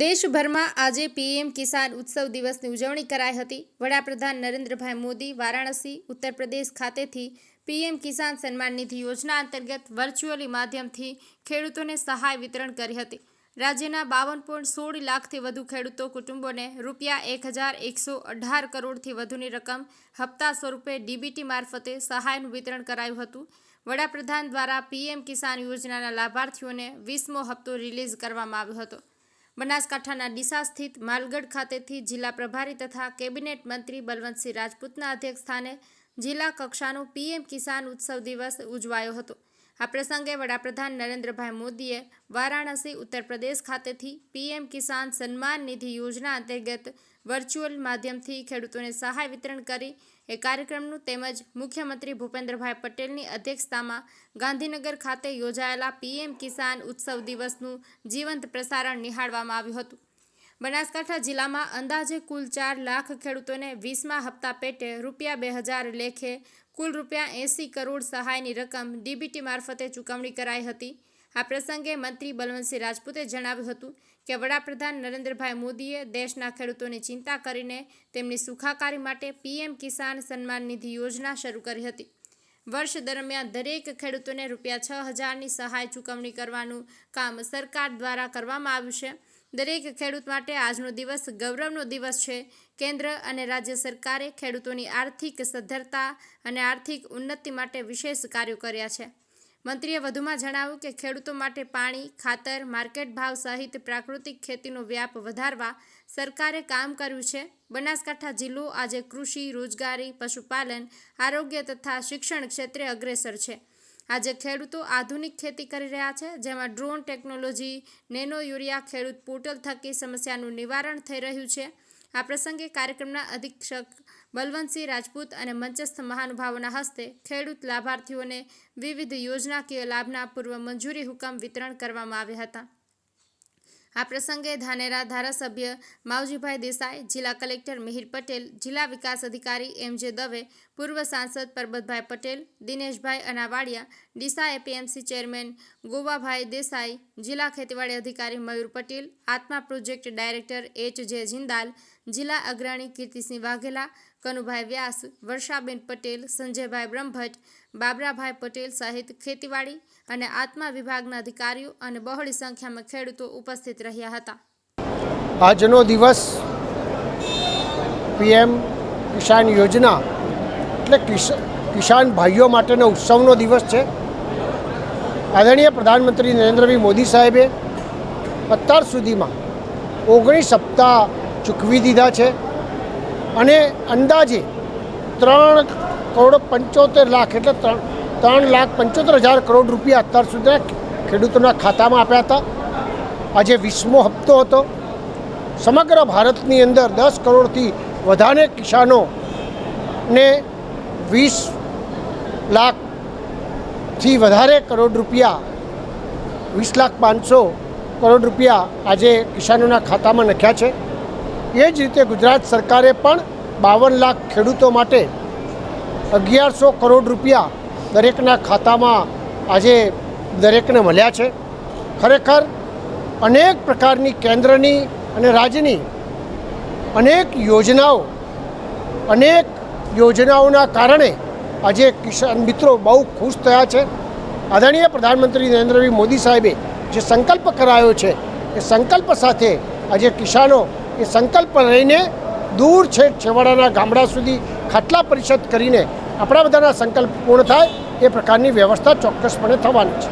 દેશભરમાં આજે પીએમ કિસાન ઉત્સવ દિવસની ઉજવણી કરાઈ હતી. વડાપ્રધાન નરેન્દ્રભાઈ મોદી વારાણસી ઉત્તર પ્રદેશ ખાતેથી પીએમ કિસાન સન્માન નિધિ યોજના અંતર્ગત વર્ચ્યુઅલી માધ્યમથી ખેડૂતોને સહાય વિતરણ કરી હતી. રાજ્યના બાવન પોઈન્ટ સોળ લાખથી વધુ ખેડૂતો કુટુંબોને રૂપિયા એક હજાર એકસો અઢાર કરોડથી વધુની રકમ હપ્તા સ્વરૂપે ડીબીટી મારફતે સહાયનું વિતરણ કરાયું હતું. વડાપ્રધાન દ્વારા પીએમ કિસાન યોજનાના લાભાર્થીઓને વીસમો હપ્તો રિલીઝ કરવામાં આવ્યો હતો. બનાસકાંઠાના ડીસા સ્થિત માલગઢ ખાતેથી જિલ્લા પ્રભારી તથા કેબિનેટ મંત્રી બલવંતસિંહ રાજપૂતના અધ્યક્ષસ્થાને જિલ્લા કક્ષાનો પીએમ કિસાન ઉત્સવ દિવસ ઉજવાયો હતો. આ પ્રસંગે વડાપ્રધાન નરેન્દ્રભાઈ મોદીએ વારાણસી ઉત્તર પ્રદેશ ખાતેથી પીએમ કિસાન સન્માન નિધિ યોજના અંતર્ગત વર્ચ્યુઅલ માધ્યમથી ખેડૂતોને સહાય વિતરણ કરી એ કાર્યક્રમનું તેમજ મુખ્યમંત્રી ભૂપેન્દ્રભાઈ પટેલની અધ્યક્ષતામાં ગાંધીનગર ખાતે યોજાયેલા પીએમ કિસાન ઉત્સવ દિવસનું જીવંત પ્રસારણ નિહાળવામાં આવ્યું હતું. બનાસકાંઠા જિલ્લામાં અંદાજે કુલ ચાર લાખ ખેડૂતોને વીસમા હપ્તા પેટે રૂપિયા બે હજાર લેખે કુલ રૂપિયા એંસી કરોડ સહાયની રકમ ડીબીટી મારફતે ચૂકવણી કરાઈ હતી. આ પ્રસંગે મંત્રી બલવંતસિંહ રાજપૂતે જણાવ્યું હતું કે વડાપ્રધાન નરેન્દ્રભાઈ મોદીએ દેશના ખેડૂતોની ચિંતા કરીને તેમની સુખાકારી માટે પીએમ કિસાન સન્માન નિધિ યોજના શરૂ કરી હતી. વર્ષ દરમિયાન દરેક ખેડૂતોને રૂપિયા છ હજારની સહાય ચૂકવણી કરવાનું કામ સરકાર દ્વારા કરવામાં આવ્યું છે. દરેક ખેડૂત માટે આજનો દિવસ ગૌરવનો દિવસ છે. કેન્દ્ર અને રાજ્ય સરકારે ખેડૂતોની આર્થિક સદ્ધરતા અને આર્થિક ઉન્નતિ માટે વિશેષ કાર્યો કર્યા છે. મંત્રીએ વધુમાં જણાવ્યું કે ખેડૂતો માટે પાણી, ખાતર, માર્કેટ ભાવ સહિત પ્રાકૃતિક ખેતીનો વ્યાપ વધારવા સરકારે કામ કર્યું છે. બનાસકાંઠા જિલ્લો આજે કૃષિ, રોજગારી, પશુપાલન, આરોગ્ય તથા શિક્ષણ ક્ષેત્રે અગ્રેસર છે. આજે ખેડૂતો આધુનિક ખેતી કરી રહ્યા છે, જેમાં ડ્રોન ટેકનોલોજી, નેનો યુરિયા ખેડૂત પોર્ટલ થકી સમસ્યાનું નિવારણ થઈ રહ્યું છે. આ પ્રસંગે કાર્યક્રમના અધિક્ષક બલવંતસિંહ રાજપૂત અને મંચસ્થ મહાનુભાવોના હસ્તે ખેડૂત લાભાર્થીઓને વિવિધ યોજનાકીય લાભના પૂર્વ મંજૂરી હુકમ વિતરણ કરવામાં આવ્યા હતા. આ પ્રસંગે ધાનેરા ધારાસભ્ય માવજીભાઈ દેસાઈ, જિલ્લા કલેક્ટર મિહિર પટેલ, જિલ્લા વિકાસ અધિકારી એમ જે દવે, પૂર્વ સાંસદ પરબતભાઈ પટેલ, દિનેશભાઈ અનાવાડિયા ડીસા એપીએમસી ચેરમેન ગોવાભાઈ દેસાઈ, જિલ્લા ખેતીવાડી અધિકારી મયુર પટેલ, આત્મા પ્રોજેક્ટ ડાયરેક્ટર એચ જે જિંદાલ, જિલ્લા અગ્રણી કીર્તિસિંહ વાઘેલા કનુભાઈ વ્યાસ, વર્ષાબેન પટેલ, સંજયભાઈ બ્રહ્મભટ્ટ, બાબરાભાઈ પટેલ સહિત ખેતીવાડી અને આત્મા વિભાગના અધિકારીઓ અને બહોળી સંખ્યામાં ખેડૂતો ઉપસ્થિત રહ્યા હતા. આજનો દિવસ પીએમ કિસાન યોજના એટલે કિસ- કિસાન ભાઈઓ માટેનો ઉત્સવનો દિવસ છે. આદરણીય પ્રધાનમંત્રી નરેન્દ્રભાઈ મોદી સાહેબે અત્યાર સુધીમાં ઓગણીસ હપ્તા ચૂકવી દીધા છે. અને અંદાજે ત્રણ કરોડ પંચોતેર લાખ એટલે ત્રણ ત્રણ લાખ પંચોતેર હજાર કરોડ રૂપિયા અત્યાર સુધીના ખેડૂતોના ખાતામાં આપ્યા હતા. આજે વીસમો હપ્તો હતો. સમગ્ર ભારતની અંદર દસ કરોડથી વધારે કિસાનોને વીસ લાખથી વધારે કરોડ રૂપિયા, વીસ લાખ પાંચસો કરોડ રૂપિયા આજે કિસાનોના ખાતામાં નાખ્યા છે. એ જ રીતે ગુજરાત સરકારે પણ બાવન લાખ ખેડૂતો માટે અગિયારસો કરોડ રૂપિયા દરેકના ખાતામાં આજે દરેકને મળ્યા છે. ખરેખર અનેક પ્રકારની કેન્દ્રની અને રાજ્યની અનેક યોજનાઓ, અનેક યોજનાઓના કારણે આજે કિસાન મિત્રો બહુ ખુશ થયા છે. આદરણીય પ્રધાનમંત્રી નરેન્દ્રભાઈ મોદી સાહેબે જે સંકલ્પ કરાયો છે, એ સંકલ્પ સાથે આજે કિસાનો એ સંકલ્પ લઈને દૂર છે છેવાડાના ગામડા સુધી ખાટલા પરિષદ કરીને આપણા બધાના સંકલ્પ પૂર્ણ થાય એ પ્રકારની વ્યવસ્થા ચોક્કસપણે થવાની છે.